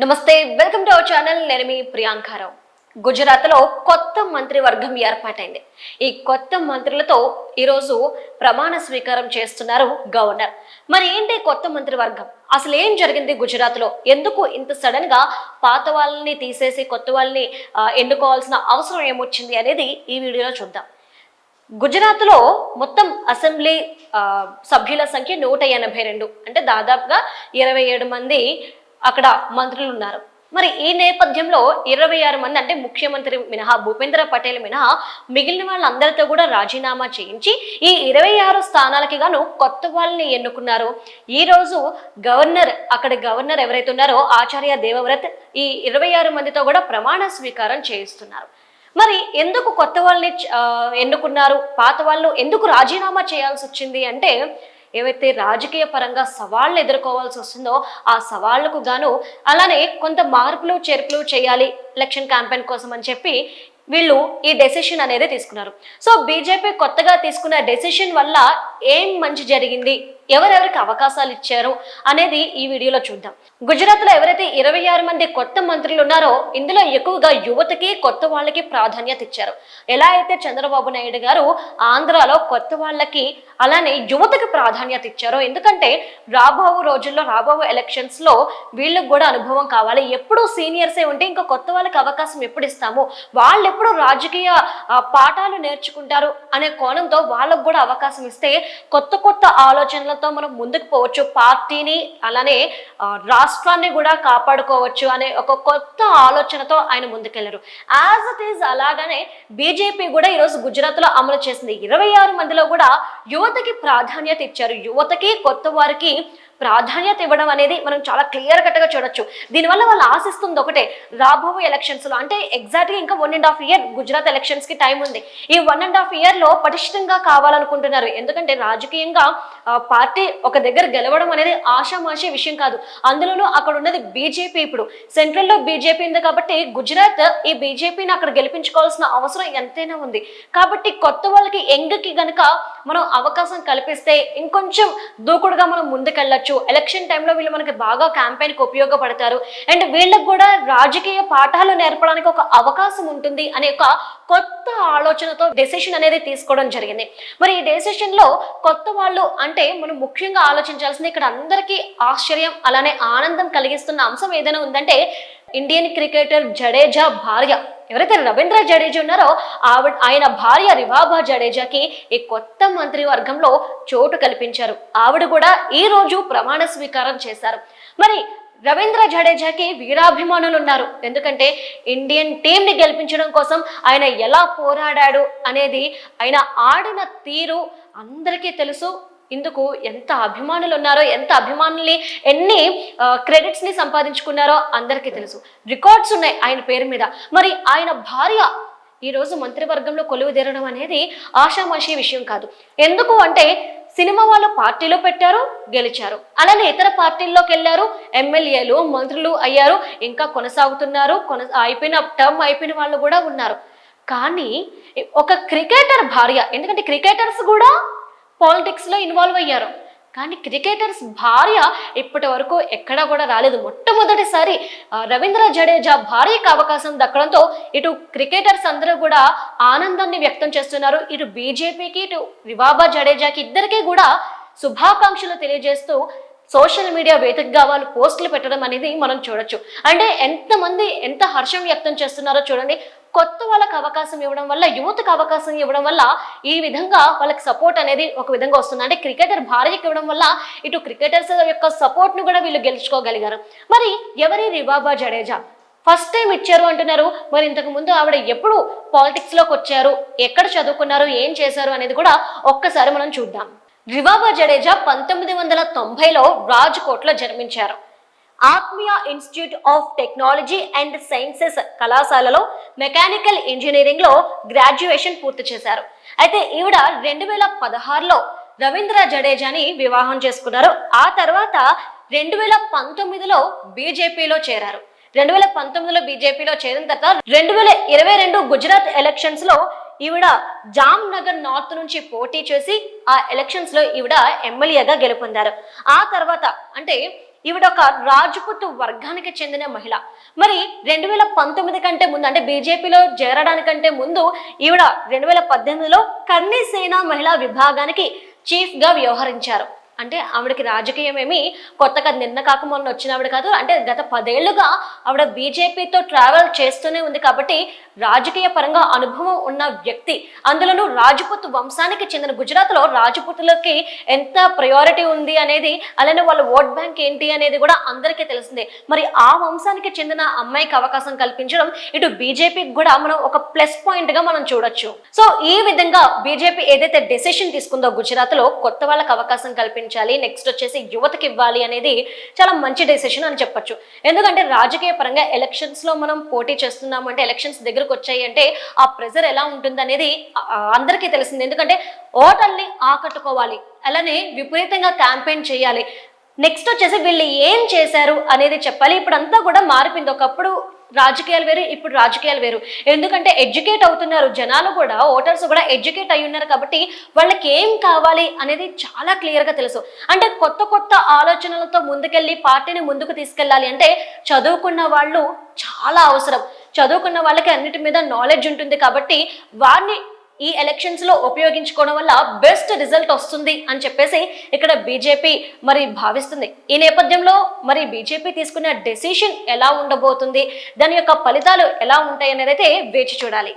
నమస్తే welcome to our channel. నేను మీ ప్రియాంకారావు గుజరాత్లో కొత్త మంత్రివర్గం ఏర్పాటైంది. ఈ కొత్త మంత్రులతో ఈరోజు ప్రమాణ స్వీకారం చేస్తున్నారు గవర్నర్. మరి ఏంటి కొత్త మంత్రివర్గం? అసలు ఏం జరిగింది గుజరాత్లో? ఎందుకు ఇంత సడన్గా పాత వాళ్ళని తీసేసి కొత్త వాళ్ళని ఎన్నుకోవాల్సిన అవసరం ఏమొచ్చింది అనేది ఈ వీడియోలో చూద్దాం. గుజరాత్లో మొత్తం అసెంబ్లీ సభ్యుల సంఖ్య నూట ఎనభై రెండు. అంటే దాదాపుగా ఇరవై ఏడు మంది అక్కడ మంత్రులు ఉన్నారు మరి ఈ నేపథ్యంలో ఇరవై ఆరు మంది అంటే ముఖ్యమంత్రి మినహా భూపేంద్ర పటేల్ మినహా మిగిలిన వాళ్ళందరితో కూడా రాజీనామా చేయించి ఈ ఇరవై ఆరు స్థానాలకి గాను కొత్త వాళ్ళని ఎన్నుకున్నారు. ఈ రోజు గవర్నర్ అక్కడ గవర్నర్ ఎవరైతే ఉన్నారో ఆచార్య దేవవ్రత్ ఈ ఇరవై ఆరు మందితో కూడా ప్రమాణ స్వీకారం చేయిస్తున్నారు. మరి ఎందుకు కొత్త వాళ్ళని ఎన్నుకున్నారు? పాత వాళ్ళు ఎందుకు రాజీనామా చేయాల్సి వచ్చింది అంటే ఏవైతే రాజకీయ పరంగా సవాళ్ళు ఎదుర్కోవాల్సి వస్తుందో ఆ సవాళ్ళకు గాను అలానే కొంత మార్పులు చేర్పులు చేయాలి ఎలక్షన్ క్యాంపెయిన్ కోసం అని చెప్పి వీళ్ళు ఈ డెసిషన్ అనేది తీసుకున్నారు. సో బీజేపీ కొత్తగా తీసుకున్న డెసిషన్ వల్ల ఏం మంచి జరిగింది? ఎవరెవరికి అవకాశాలు ఇచ్చారు? అనేది ఈ వీడియోలో చూద్దాం. గుజరాత్లో ఎవరైతే ఇరవై ఆరు మంది కొత్త మంత్రులు ఉన్నారో ఇందులో ఎక్కువగా యువతకి కొత్త వాళ్ళకి ప్రాధాన్యత ఇచ్చారు. ఎలా అయితే చంద్రబాబు నాయుడు గారు ఆంధ్రాలో కొత్త వాళ్ళకి అలానే యువతకి ప్రాధాన్యత ఇచ్చారో ఎందుకంటే రాబో రోజుల్లో రాబో ఎలక్షన్స్లో వీళ్ళకి కూడా అనుభవం కావాలి. ఎప్పుడూ సీనియర్సే ఉంటే ఇంకా కొత్త వాళ్ళకి అవకాశం ఎప్పుడు ఇస్తాము? వాళ్ళు ఎప్పుడు రాజకీయ పాఠాలు నేర్చుకుంటారు అనే కోణంతో వాళ్ళకు కూడా అవకాశం ఇస్తే కొత్త కొత్త ఆలోచనలతో మనం ముందుకు పోవచ్చు. పార్టీని అలానే రాష్ట్రాన్ని కూడా కాపాడుకోవచ్చు అనే ఒక కొత్త ఆలోచనతో ఆయన ముందుకెళ్ళారు. యాజ్ ఇట్ ఈజ్ అలాగనే బీజేపీ కూడా ఈరోజు గుజరాత్లో అమలు చేసింది. ఇరవై ఆరు మందిలో కూడా యువతకి ప్రాధాన్యత ఇచ్చారు. యువతకి కొత్త వారికి ప్రాధాన్యత ఇవ్వడం అనేది మనం చాలా క్లియర్ కట్గా చూడొచ్చు. దీనివల్ల వాళ్ళు ఆశిస్తుంది ఒకటే రాబో ఎలక్షన్స్లో అంటే ఎగ్జాక్ట్గా ఇంకా one and half year Gujarat ఎలక్షన్స్కి టైం ఉంది. ఈ వన్ అండ్ హాఫ్ ఇయర్లో పటిష్టంగా కావాలనుకుంటున్నారు. ఎందుకంటే రాజకీయంగా పార్టీ ఒక దగ్గర గెలవడం అనేది ఆషామాషి విషయం కాదు. అందులోనూ అక్కడ ఉన్నది బీజేపీ ఇప్పుడు. సెంట్రల్లో బీజేపీ ఉంది కాబట్టి గుజరాత్ ఈ బీజేపీని అక్కడ గెలిపించుకోవాల్సిన అవసరం ఎంతైనా ఉంది. కాబట్టి కొత్త వాళ్ళకి ఎంగకి గనక మనం అవకాశం కల్పిస్తే ఇంకొంచెం దూకుడుగా మనం ముందుకెళ్ళొచ్చు. ఎలక్షన్ టైంలో వీళ్ళు మనకి బాగా క్యాంపెయిన్కి ఉపయోగపడతారు. అండ్ వీళ్ళకి కూడా రాజకీయ పాఠాలు నేర్పడానికి ఒక అవకాశం ఉంటుంది అనే ఒక కొత్త ఆలోచనతో డెసిషన్ అనేది తీసుకోవడం జరిగింది. మరి ఈ డెసిషన్లో కొత్త వాళ్ళు అంటే మనం ముఖ్యంగా ఆలోచించాల్సింది ఇక్కడ అందరికీ ఆశ్చర్యం అలానే ఆనందం కలిగిస్తున్న అంశం ఏదైనా ఉందంటే ఇండియన్ క్రికెటర్ జడేజా భార్య ఎవరైతే రవీంద్ర జడేజా ఉన్నారో ఆవిడ ఆయన భార్య రివాబా జడేజాకి ఈ కొత్త మంత్రివర్గంలో చోటు కల్పించారు. ఆవిడ కూడా ఈ రోజు ప్రమాణ స్వీకారం చేశారు. మరి రవీంద్ర జడేజాకి వీరాభిమానులు ఉన్నారు. ఎందుకంటే ఇండియన్ టీం ని గెలిపించడం కోసం ఆయన ఎలా పోరాడాడు అనేది ఆయన ఆడిన తీరు అందరికీ తెలుసు. ఇందుకు ఎంత అభిమానులు ఉన్నారో ఎంత అభిమానుల్ని ఎన్ని క్రెడిట్స్ని సంపాదించుకున్నారో అందరికీ తెలుసు. రికార్డ్స్ ఉన్నాయి ఆయన పేరు మీద. మరి ఆయన భార్య ఈరోజు మంత్రివర్గంలో కొలువు తీరడం అనేది ఆషామాషీ విషయం కాదు. ఎందుకు అంటే సినిమా వాళ్ళు పార్టీలో పెట్టారు గెలిచారు. అలానే ఇతర పార్టీల్లోకి వెళ్ళారు ఎమ్మెల్యేలు మంత్రులు అయ్యారు ఇంకా కొనసాగుతున్నారు కొన అయిపోయిన టర్మ్ అయిపోయిన వాళ్ళు కూడా ఉన్నారు. కానీ ఒక క్రికెటర్ భార్య ఎందుకంటే క్రికెటర్స్ కూడా పాలిటిక్స్లో ఇన్వాల్వ్ అయ్యారు. కానీ క్రికెటర్స్ భార్య ఇప్పటి వరకు ఎక్కడా కూడా రాలేదు. మొట్టమొదటిసారి రవీంద్ర జడేజా భార్యకు అవకాశం దక్కడంతో ఇటు క్రికెటర్స్ అందరూ కూడా ఆనందాన్ని వ్యక్తం చేస్తున్నారు. ఇటు బీజేపీకి ఇటు రివాబా జడేజాకి ఇద్దరికీ కూడా శుభాకాంక్షలు తెలియజేస్తూ సోషల్ మీడియా వేదికగా వాళ్ళు పోస్టులు పెట్టడం అనేది మనం చూడొచ్చు. అంటే ఎంతమంది ఎంత హర్షం వ్యక్తం చేస్తున్నారో చూడండి. కొత్త వాళ్ళకి అవకాశం ఇవ్వడం వల్ల యువతకు అవకాశం ఇవ్వడం వల్ల ఈ విధంగా వాళ్ళకి సపోర్ట్ అనేది ఒక విధంగా వస్తుంది. అంటే క్రికెటర్ భార్యకి ఇవ్వడం వల్ల ఇటు క్రికెటర్స్ యొక్క సపోర్ట్ను కూడా వీళ్ళు గెలుచుకోగలిగారు. మరి ఎవరి రివాబా జడేజా? ఫస్ట్ టైం ఇచ్చారు అంటున్నారు. మరి ఇంతకు ముందు ఆవిడ ఎప్పుడు పాలిటిక్స్లోకి వచ్చారు? ఎక్కడ చదువుకున్నారు? ఏం చేశారు? అనేది కూడా ఒక్కసారి మనం చూద్దాం. రివాబా జడేజా పంతొమ్మిది వందల తొంభైలో రాజ్కోట్లో జన్మించారు. Atmiya institute of technology and sciences కళాశాలలో మెకానికల్ ఇంజనీరింగ్లో గ్రాడ్యుయేషన్ పూర్తి చేశారు. అయితే ఈవిడ రెండు వేల పదహారులో రవీంద్ర జడేజాని వివాహం చేసుకున్నారు. ఆ తర్వాత రెండు వేల పంతొమ్మిదిలో బీజేపీలో చేరారు. రెండు వేల పంతొమ్మిదిలో బీజేపీలో చేరిన తర్వాత రెండు వేల ఇరవై రెండు గుజరాత్ ఎలక్షన్స్లో ఈవిడ జామ్ నగర్ నార్త్ నుంచి పోటీ చేసి ఆ ఎలక్షన్స్లో ఈవిడ ఎమ్మెల్యేగా గెలుపొందారు. ఆ తర్వాత అంటే ఈవిడ ఒక రాజపుత్ వర్గానికి చెందిన మహిళ. మరి రెండు వేల పంతొమ్మిది కంటే ముందు అంటే బీజేపీలో చేరడానికంటే ముందు ఈవిడ రెండు వేల పద్దెనిమిదిలో కన్నీసేన మహిళా విభాగానికి చీఫ్గా వ్యవహరించారు. అంటే ఆవిడకి రాజకీయం ఏమి కొత్తగా నిన్న కాక మొన్న వచ్చిన ఆవిడ కాదు. అంటే గత పదేళ్ళుగా ఆవిడ బీజేపీతో ట్రావెల్ చేస్తూనే ఉంది కాబట్టి రాజకీయ పరంగా అనుభవం ఉన్న వ్యక్తి. అందులోనూ రాజపుత్ వంశానికి చెందిన గుజరాత్లో రాజపుతులకి ఎంత ప్రయారిటీ ఉంది అనేది అలానే వాళ్ళ ఓట్ బ్యాంక్ ఏంటి అనేది కూడా అందరికీ తెలిసిందే. మరి ఆ వంశానికి చెందిన అమ్మాయికి అవకాశం కల్పించడం ఇటు బీజేపీకి కూడా మనం ఒక ప్లస్ పాయింట్గా మనం చూడొచ్చు. సో ఈ విధంగా బీజేపీ ఏదైతే డెసిషన్ తీసుకుందో గుజరాత్లో కొత్త వాళ్ళకి అవకాశం కల్పించాలి నెక్స్ట్ వచ్చేసి యువతకి ఇవ్వాలి అనేది చాలా మంచి డెసిషన్ అని చెప్పొచ్చు. ఎందుకంటే రాజకీయ పరంగా ఎలక్షన్స్లో మనం పోటీ చేస్తున్నాము అంటే ఎలక్షన్స్ దగ్గరకు వచ్చాయి అంటే ఆ ప్రెజర్ ఎలా ఉంటుంది అనేది అందరికీ తెలిసింది. ఎందుకంటే ఓటర్ని ఆకట్టుకోవాలి అలానే విపరీతంగా క్యాంపెయిన్ చేయాలి. నెక్స్ట్ వచ్చేసి వీళ్ళు ఏం చేశారు అనేది చెప్పాలి. ఇప్పుడు అంతా కూడా మారిపోయింది. ఒకప్పుడు రాజకీయాలు వేరు ఇప్పుడు రాజకీయాలు వేరు. ఎందుకంటే ఎడ్యుకేట్ అవుతున్నారు జనాలు కూడా ఓటర్స్ కూడా ఎడ్యుకేట్ అయి ఉన్నారు కాబట్టి వాళ్ళకి ఏం కావాలి అనేది చాలా క్లియర్గా తెలుసు. అంటే కొత్త కొత్త ఆలోచనలతో ముందుకెళ్ళి పార్టీని ముందుకు తీసుకెళ్ళాలి అంటే చదువుకున్న వాళ్ళు చాలా అవసరం. చదువుకున్న వాళ్ళకి అన్నిటి మీద నాలెడ్జ్ ఉంటుంది కాబట్టి వారిని ఈ ఎలక్షన్స్లో ఉపయోగించుకోవడం వల్ల బెస్ట్ రిజల్ట్ వస్తుంది అని చెప్పేసి ఇక్కడ బీజేపీ మరి భావిస్తుంది. ఈ నేపథ్యంలో మరి బీజేపీ తీసుకున్న డెసిషన్ ఎలా ఉండబోతుంది? దాని యొక్క ఫలితాలు ఎలా ఉంటాయి అనేది అయితే వేచి చూడాలి.